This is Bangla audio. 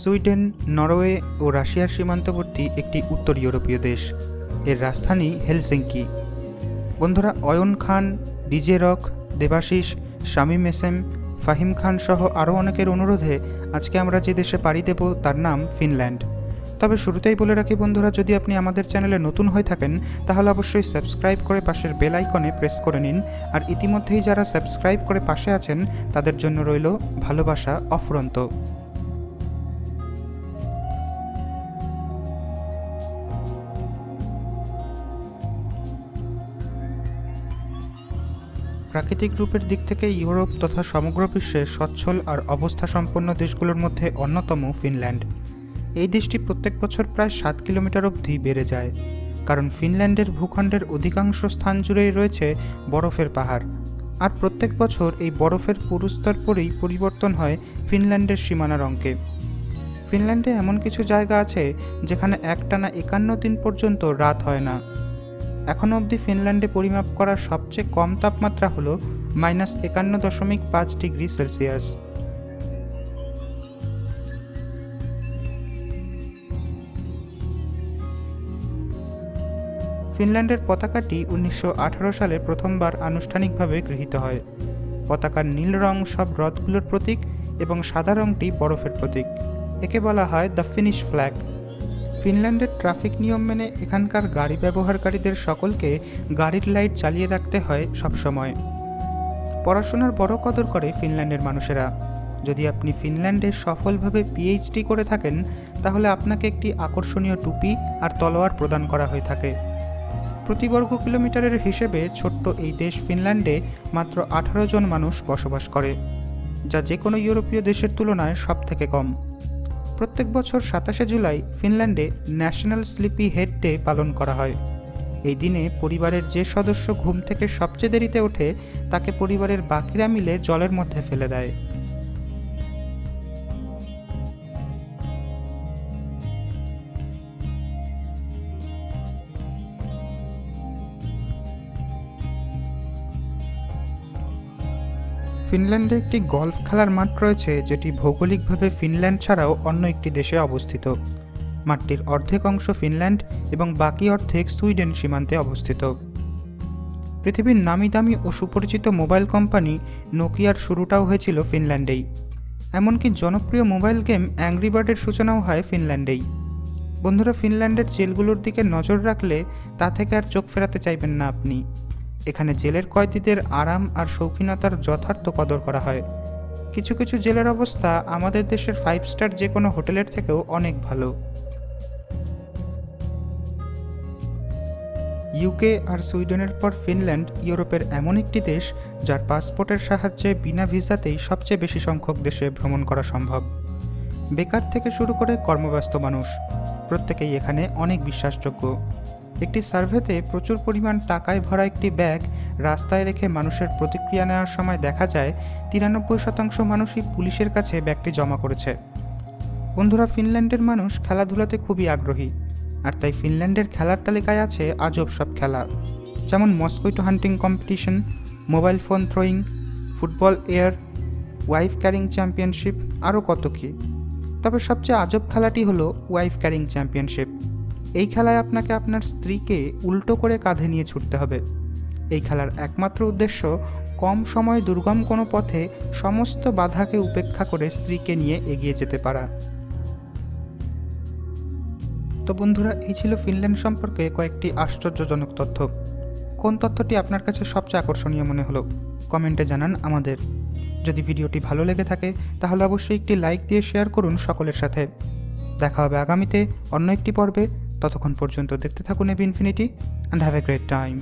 সুইডেন, নরওয়ে ও রাশিয়ার সীমান্তবর্তী একটি উত্তর ইউরোপীয় দেশ। এর রাজধানী হেলসিঙ্কি। বন্ধুরা, Ayan Khan, DJ Rock, Debashis, Shamim SM Fahim Khan সহ আরও অনেকের অনুরোধে আজকে আমরা যে দেশে পাড়ি দেব তার নাম ফিনল্যান্ড। তবে শুরুতেই বলে রাখি বন্ধুরা, যদি আপনি আমাদের চ্যানেলে নতুন হয়ে থাকেন, তাহলে অবশ্যই সাবস্ক্রাইব করে পাশের বেল আইকনে প্রেস করে নিন। আর ইতিমধ্যেই যারা সাবস্ক্রাইব করে পাশে আছেন, তাদের জন্য রইল ভালোবাসা অফুরন্ত। প্রাকৃতিক রূপের দিক থেকে ইউরোপ তথা সমগ্র বিশ্বে সচ্ছল আর অবস্থা সম্পন্ন দেশগুলোর মধ্যে অন্যতম ফিনল্যান্ড। এই দেশটি প্রত্যেক বছর প্রায় সাত কিলোমিটার অবধি বেড়ে যায়, কারণ ফিনল্যান্ডের ভূখণ্ডের অধিকাংশ স্থান জুড়েই রয়েছে বরফের পাহাড়। আর প্রত্যেক বছর এই বরফের পুরুস্তর পরেই পরিবর্তন হয় ফিনল্যান্ডের সীমানার অঙ্কে। ফিনল্যান্ডে এমন কিছু জায়গা আছে যেখানে একটানা একান্ন দিন পর্যন্ত রাত হয় না। এখনও অবধি ফিনল্যান্ডে পরিমাপ করা সবচেয়ে কম তাপমাত্রা হল মাইনাস একান্ন দশমিক পাঁচ ডিগ্রি সেলসিয়াস। ফিনল্যান্ডের পতাকাটি উনিশশো আঠারো সালে প্রথমবার আনুষ্ঠানিকভাবে গৃহীত হয়। পতাকার নীল রং সব হ্রদগুলোর প্রতীক এবং সাদা রংটি বরফের প্রতীক। একে বলা হয় দ্য ফিনিশ ফ্ল্যাগ। ফিনল্যান্ডের ট্রাফিক নিয়ম মেনে এখানকার গাড়ি ব্যবহারকারীদের সকলকে গাড়ির লাইট চালিয়ে রাখতে হয় সবসময়। পড়াশোনার বড় কদর করে ফিনল্যান্ডের মানুষেরা। যদি আপনি ফিনল্যান্ডে সফলভাবে পিএইচডি করে থাকেন, তাহলে আপনাকে একটি আকর্ষণীয় টুপি আর তলোয়ার প্রদান করা হয়ে থাকে। প্রতি বর্গ কিলোমিটারের হিসেবে ছোট্ট এই দেশ ফিনল্যান্ডে মাত্র আঠারো জন মানুষ বসবাস করে, যা যে কোনো ইউরোপীয় দেশের তুলনায় সব থেকে কম। প্রত্যেক বছর সাতাশে জুলাই ফিনল্যান্ডে ন্যাশনাল স্লিপি হেড ডে পালন করা হয়। এই দিনে পরিবারের যে সদস্য ঘুম থেকে সবচেয়ে দেরিতে ওঠে, তাকে পরিবারের বাকিরা মিলে জলের মধ্যে ফেলে দেয়। ফিনল্যান্ডে একটি গলফ খেলার মাঠ রয়েছে, যেটি ভৌগোলিকভাবে ফিনল্যান্ড ছাড়াও অন্য একটি দেশে অবস্থিত। মাঠটির অর্ধেক অংশ ফিনল্যান্ড এবং বাকি অর্ধেক সুইডেন সীমান্তে অবস্থিত। পৃথিবীর নামি দামি ও সুপরিচিত মোবাইল কোম্পানি নোকিয়ার শুরুটাও হয়েছিল ফিনল্যান্ডেই। এমনকি জনপ্রিয় মোবাইল গেম অ্যাংরি বার্ডের সূচনাও হয় ফিনল্যান্ডেই। বন্ধুরা, ফিনল্যান্ডের জেলগুলোর দিকে নজর রাখলে তা থেকে আর চোখ ফেরাতে চাইবেন না আপনি। এখানে জেলের কয়েদিদের আরাম আর শৌখিনতার যথার্থ কদর করা হয়। কিছু কিছু জেলের অবস্থা আমাদের দেশের ফাইভ স্টার যে কোনো হোটেলের থেকেও অনেক ভালো। ইউকে আর সুইডেনের পর ফিনল্যান্ড, ইউরোপের এমন একটি দেশ যার পাসপোর্টের সাহায্যে বিনা ভিসাতেই সবচেয়ে বেশি সংখ্যক দেশে ভ্রমণ করা সম্ভব। বেকার থেকে শুরু করে কর্মব্যস্ত মানুষ, প্রত্যেকেই এখানে অনেক বিশ্বাসযোগ্য। একটি সার্ভেতে প্রচুর পরিমাণ টাকায় ভরা একটি ব্যাগ রাস্তায় রেখে মানুষের প্রতিক্রিয়া নেওয়ার সময় দেখা যায়, তিরানব্বই শতাংশ মানুষই পুলিশের কাছে ব্যাগটি জমা করেছে। বন্ধুরা, ফিনল্যান্ডের মানুষ খেলাধুলাতে খুবই আগ্রহী, আর তাই ফিনল্যান্ডের খেলার তালিকায় আছে আজব সব খেলা। যেমন mosquito hunting competition, mobile phone throwing, football air, wife carrying championship, আরও কত কী। তবে সবচেয়ে আজব খেলাটি হলো ওয়াইফ ক্যারিং চ্যাম্পিয়নশিপ। এই খেলায় আপনাকে আপনার স্ত্রীকে উল্টো করে কাঁধে নিয়ে ছুটতে হবে। এই খেলার একমাত্র উদ্দেশ্য কম সময় দুর্গম কোনো পথে সমস্ত বাধাকে উপেক্ষা করে স্ত্রীকে নিয়ে এগিয়ে যেতে পারা। তো বন্ধুরা, এই ছিল ফিনল্যান্ড সম্পর্কে কয়েকটি আশ্চর্যজনক তথ্য। কোন তথ্যটি আপনার কাছে সবচেয়ে আকর্ষণীয় মনে হলো? কমেন্টে জানান আমাদের। যদি ভিডিওটি ভালো লেগে থাকে, তাহলে অবশ্যই একটি লাইক দিয়ে শেয়ার করুন সকলের সাথে। দেখা হবে আগামীতে অন্য একটি পর্বে। ততক্ষণ পর্যন্ত দেখতে থাকুন A B infinity and have a great time